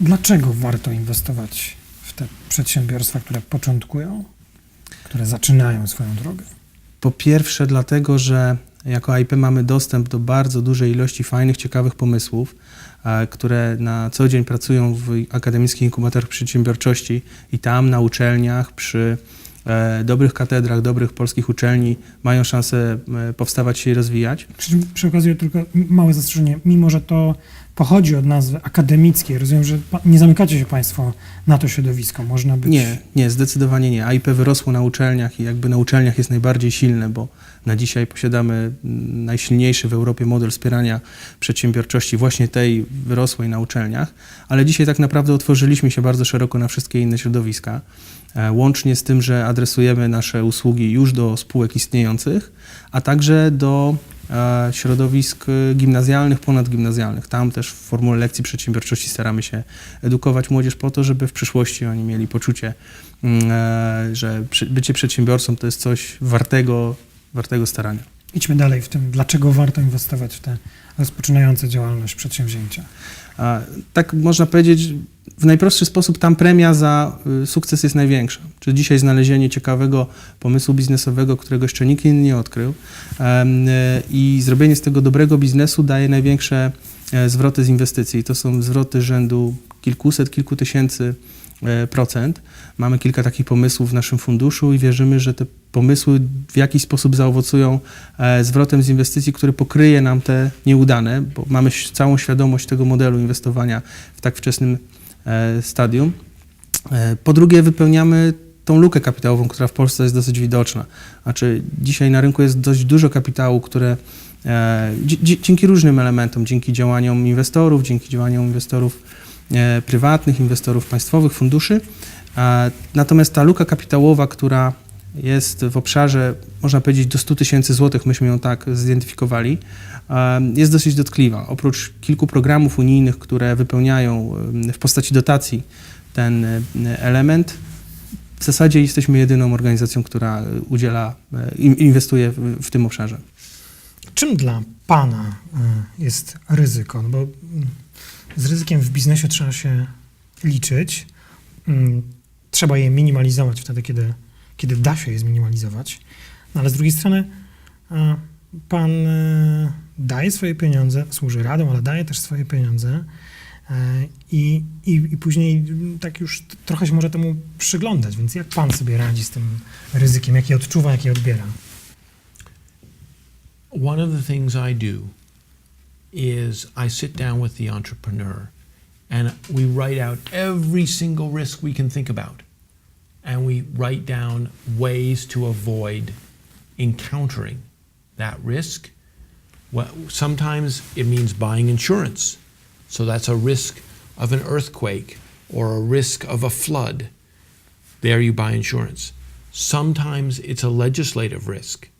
Dlaczego warto inwestować w te przedsiębiorstwa, które początkują, które zaczynają swoją drogę? Po pierwsze, dlatego, że jako IP mamy dostęp do bardzo dużej ilości fajnych, ciekawych pomysłów, które na co dzień pracują w akademickich inkubatorach przedsiębiorczości i tam na uczelniach przy e, dobrych katedrach, dobrych polskich uczelni mają szansę e, powstawać się i rozwijać. Przy przy okazji tylko małe zastrzeżenie, mimo że to pochodzi od nazwy akademickiej, rozumiem, że nie zamykacie się Państwo na to środowisko. Można być. Nie, nie, zdecydowanie nie. AIP wyrosło na uczelniach i jakby na uczelniach jest najbardziej silne, bo na dzisiaj posiadamy najsilniejszy w Europie model wspierania przedsiębiorczości, właśnie tej wyrosłej na uczelniach, ale dzisiaj tak naprawdę otworzyliśmy się bardzo szeroko na wszystkie inne środowiska, e, łącznie z tym, że adresujemy nasze usługi już do spółek istniejących, a także do e, środowisk gimnazjalnych, ponadgimnazjalnych. Tam też w formule lekcji przedsiębiorczości staramy się edukować młodzież po to, żeby w przyszłości oni mieli poczucie, mm, e, że bycie przedsiębiorcą to jest coś wartego, wartego starania. Idźmy dalej w tym, dlaczego warto inwestować w te rozpoczynające działalność przedsięwzięcia. Tak można powiedzieć, w najprostszy sposób tam premia za y, sukces jest największa. Czyli dzisiaj znalezienie ciekawego pomysłu biznesowego, którego jeszcze nikt inny nie odkrył y, i zrobienie z tego dobrego biznesu daje największe e, zwroty z inwestycji. To są zwroty rzędu kilkuset, kilku tysięcy procent. Mamy kilka takich pomysłów w naszym funduszu i wierzymy, że te pomysły w jakiś sposób zaowocują e, zwrotem z inwestycji, który pokryje nam te nieudane, bo mamy całą świadomość tego modelu inwestowania w tak wczesnym e, stadium. E, Po drugie, wypełniamy tą lukę kapitałową, która w Polsce jest dosyć widoczna. Znaczy, dzisiaj na rynku jest dość dużo kapitału, które e, dzięki różnym elementom, dzięki działaniom inwestorów, dzięki działaniom inwestorów e, prywatnych, inwestorów państwowych, funduszy. Natomiast ta luka kapitałowa, która jest w obszarze, można powiedzieć, do 100 tysięcy złotych, myśmy ją tak zidentyfikowali, jest dosyć dotkliwa. Oprócz kilku programów unijnych, które wypełniają w postaci dotacji ten e, element, w zasadzie jesteśmy jedyną organizacją, która e, udziela, e, in- inwestuje w, tym obszarze. Czym dla Pana y, jest ryzyko? No bo mm, z ryzykiem w biznesie trzeba się liczyć. Mm, Trzeba je minimalizować wtedy, kiedy, kiedy da się je zminimalizować. No ale z drugiej strony y, Pan y, daje swoje pieniądze, służy radą, ale daje też swoje pieniądze y, i, i, i później mm, tak już trochę się może temu przyglądać. Więc jak Pan sobie radzi z tym ryzykiem? Jak je odczuwa, jak je odbiera? One of the things I do is I sit down with the entrepreneur and we write out every single risk we can think about. And we write down ways to avoid encountering that risk. Well, sometimes it means buying insurance. So that's a risk of an earthquake or a risk of a flood. There you buy insurance. Sometimes it's a legislative risk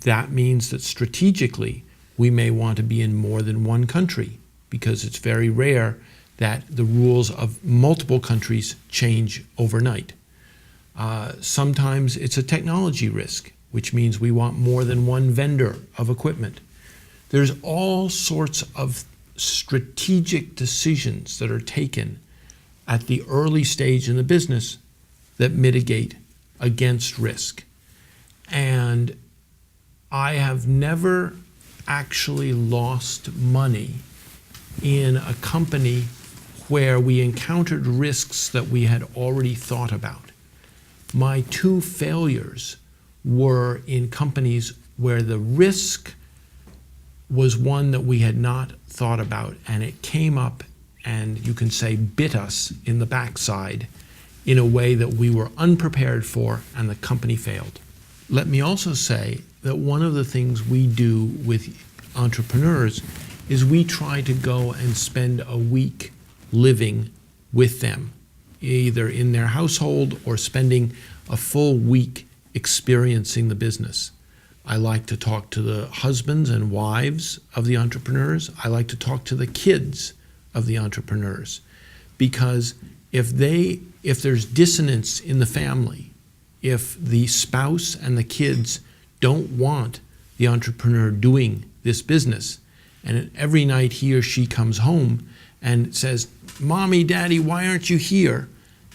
that means that strategically we may want to be in more than one country because it's very rare that the rules of multiple countries change overnight. Uh, sometimes it's a technology risk, which means we want more than one vendor of equipment. There's all sorts of strategic decisions that are taken at the early stage in the business that mitigate against risk. And I have never actually lost money in a company where we encountered risks that we had already thought about. My two failures were in companies where the risk was one that we had not thought about, and it came up and you can say bit us in the backside in a way that we were unprepared for, and the company failed. Let me also say that one of the things we do with entrepreneurs is we try to go and spend a week living with them, either in their household or spending a full week experiencing the business. I like to talk to the husbands and wives of the entrepreneurs. I like to talk to the kids of the entrepreneurs because if they if there's dissonance in the family, if the spouse and the kids don't want the entrepreneur doing this business, and every night he or she comes home and says, Mommy, Daddy, why aren't you here?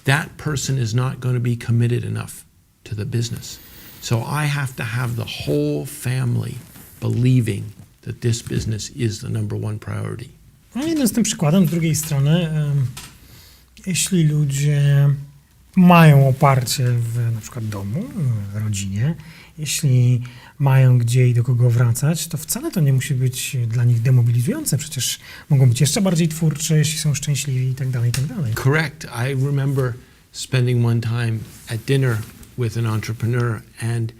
That person is not going to be committed enough to the business. So I have to have the whole family believing that this business is the number one priority. No jeden z tym przykładem, z drugiej strony, em, jeśli ludzie mają oparcie w na przykład domu, w rodzinie, jeśli mają gdzie i do kogo wracać, to wcale to nie musi być dla nich demobilizujące. Przecież mogą być jeszcze bardziej twórcze, jeśli są szczęśliwi i tak dalej, i tak dalej. Correct. I remember spending one time at dinner with an entrepreneur, and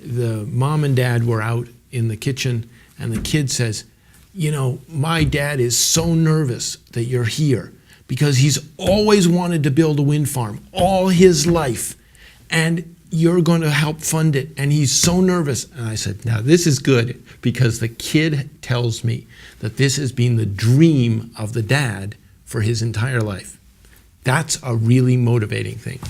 the mom and dad were out in the kitchen, and the kid says, You know, my dad is so nervous that you're here because he's always wanted to build a wind farm all his life, and you're going to help fund it, and he's so nervous. And I said, Now, this is good because the kid tells me that this has been the dream of the dad for his entire life. That's a really motivating thing.